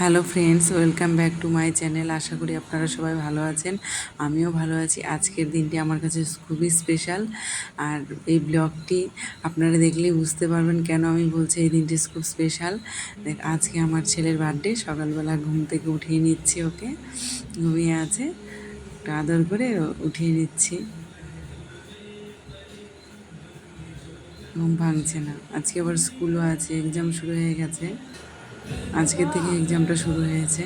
Hello friends welcome back to my channel আশা করি আপনারা সবাই ভালো আছেন। আমিও ভালো আছি। আজকের দিনটি আমার কাছে খুবই স্পেশাল আর এই ব্লগটি আপনারা দেখলেই বুঝতে পারবেন কেন আমি বলছি এই দিনটি খুব স্পেশাল দেখ, আজকে আমার ছেলের বার্থডে সকালবেলা ঘুম থেকে উঠিয়ে নিচ্ছি ওকে। ঘুমিয়ে আছে। একটু আদর করে উঠিয়ে নিচ্ছি। ঘুম ভাঙছে না। আজকে আবার স্কুলও আছে এক্সাম শুরু হয়ে গেছে। আজকে থেকে এক্সামটা শুরু হয়েছে।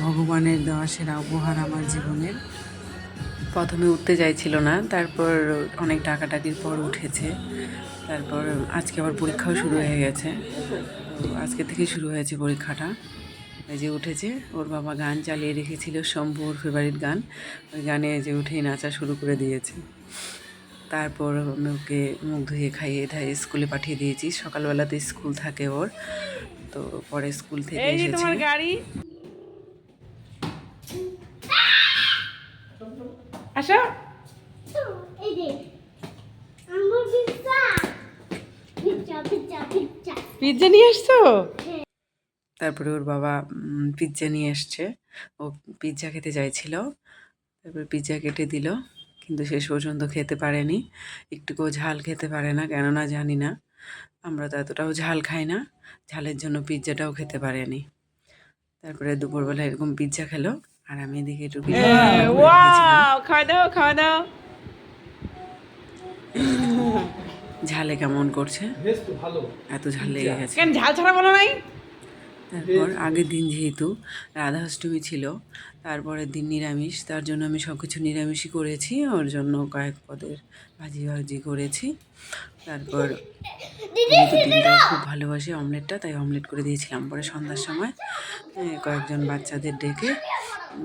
ভগবানের দেওয়া সেরা উপহার আমার জীবনের। প্রথমে উঠতে চাইছিল না, তারপর অনেক টাকাটাকির পর উঠেছে। তারপর আজকে আবার পরীক্ষাও শুরু হয়ে গেছে। তো আজকে থেকে শুরু হয়েছে পরীক্ষাটা। যে উঠেছে, ওর বাবা গান চালিয়ে রেখেছিল শম্ভু ওর ফেভারিট গান। ওই গানে যে উঠেই নাচা শুরু করে দিয়েছে। তারপর আমি ওকে মুখ ধুয়ে খাইয়ে ধাইয়ে স্কুলে পাঠিয়ে দিয়েছি। সকালবেলাতে স্কুল থাকে ওর তো পরে স্কুল থেকে এই তোমার গাড়ি। আসো। Pizza pizza pizza pizza pizza নিয়ে আসছো? তারপরে ওর বাবা পিৎজা নিয়ে এসছে ও পিৎজা খেতে চাইছিল তারপর পিৎজা কেটে দিল। কিন্তু শেষ পর্যন্ত খেতে পারেনি। একটুকুও ঝাল খেতে পারে না কেননা জানি না। আমরা তো এতটাও ঝাল খাই না ঝালের জন্য পিৎজাটাও খেতে পারেনি। তারপরে দুপুরবেলা এরকম পিৎজা খেলো আর আমি এদিকে একটু করে খাওয়া দাও খাওয়া দাও। ঝালে কেমন করছে? এত ঝাল লেগে গেছে। কেন ঝাল ছাড়া বলো নাই? তারপর আগের দিন যেহেতু রাধাষ্টমী ছিল তারপরের দিন নিরামিষ তার জন্য আমি সব কিছু নিরামিষই করেছি ওর জন্য কয়েক পদের ভাজি ভাজি করেছি। তারপর ডিমটা খুব ভালোবাসি অমলেটটা তাই অমলেট করে দিয়েছিলাম পরে সন্ধ্যার সময়। কয়েকজন বাচ্চাদের ডেকে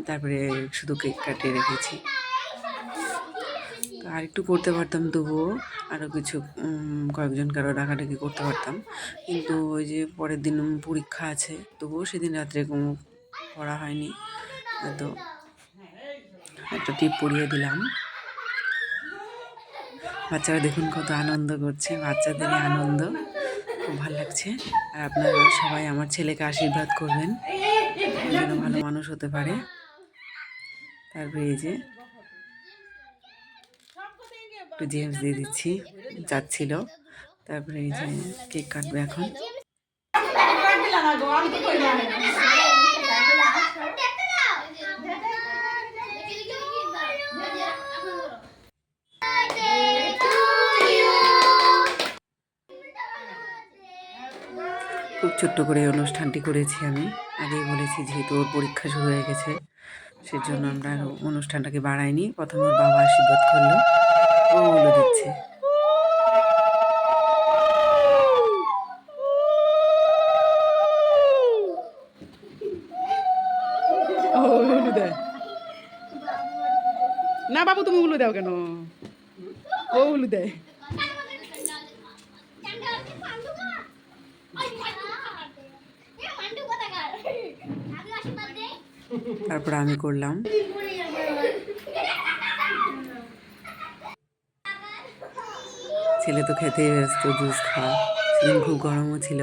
তারপরে শুধু কেক কাটিয়ে রেখেছি। আর একটু করতে পারতাম তবুও আরও কিছু কয়েকজন কারও ডাকাডাকি করতে পারতাম। কিন্তু ওই যে পরের দিন পরীক্ষা আছে, তবুও সেদিন রাত্রে কোনো পড়া হয়নি। তো একটা টিপ পড়িয়ে দিলাম। বাচ্চারা দেখুন কত আনন্দ করছে বাচ্চাদেরই আনন্দ। খুব ভালো লাগছে। আর আপনারা সবাই আমার ছেলেকে আশীর্বাদ করবেন। যেন ভালো মানুষ হতে পারে। তারপরে এই যে একটু জেমস দিয়ে দিচ্ছি। যাচ্ছিল। তারপরে এই যে কেক কাটবে এখন। খুব ছোট্ট করে অনুষ্ঠানটি করেছি আমি। আগেই বলেছি যেহেতু ওর পরীক্ষা শুরু হয়ে গেছে, সেজন্য আমরা অনুষ্ঠানটাকে বাড়াইনি। প্রথমে বাবা আশীর্বাদ করল। বলে দিচ্ছে। না বাবু তুমি উলু দাও কেন? ও উলু দেয়। তারপর আমি করলাম। ছেলে তো খেতেই ব্যস্ত, জুস খাওয়া সেদিন খুব গরমও ছিল।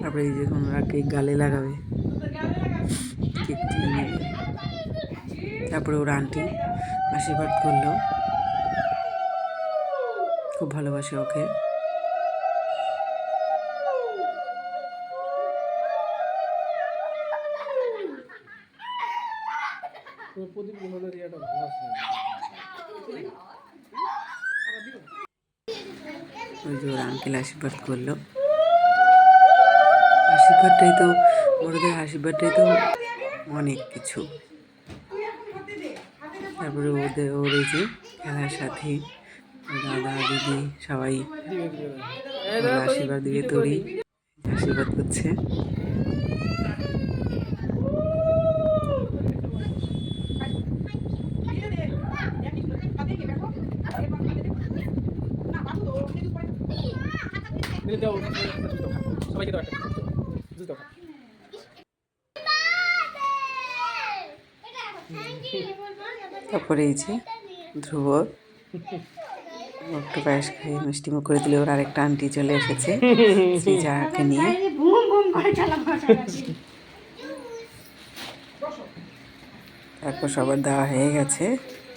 তারপরে এই যে ওনারা কেক গালে লাগাবে। কেক তারপরে ওর আন্টি আশীর্বাদ করল। খুব ভালোবাসে ওকে। ওই যে ওর আঙ্কেল আশীর্বাদ করল। আশীর্বাদটাই তো ওরদের আশীর্বাদটাই তো অনেক কিছু। তারপরে ওদের, ওর এই যে খেলার সাথে দাদা, দিদি সবাই আশীর্বাদ দিয়ে তৈরি আশীর্বাদ করছে। সবাইকে তারপরে এই যে ধ্রুব একটু পায়েস খাইয়ে মিষ্টি মুখ করে দিলে ওর আরেকটা আন্টি চলে এসেছে, শ্রীজাকে নিয়ে। তারপর সবার দেওয়া হয়ে গেছে।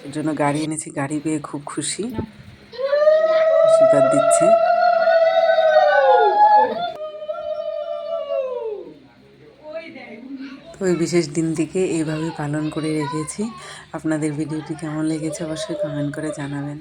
ওর জন্য গাড়ি এনেছি, গাড়ি পেয়ে খুব খুশি। আশীর্বাদ দিচ্ছে। ওই বিশেষ দিনটিকে এইভাবে পালন করে রেখেছি। আপনাদের ভিডিওটি কেমন লেগেছে অবশ্যই কমেন্ট করে জানাবেন।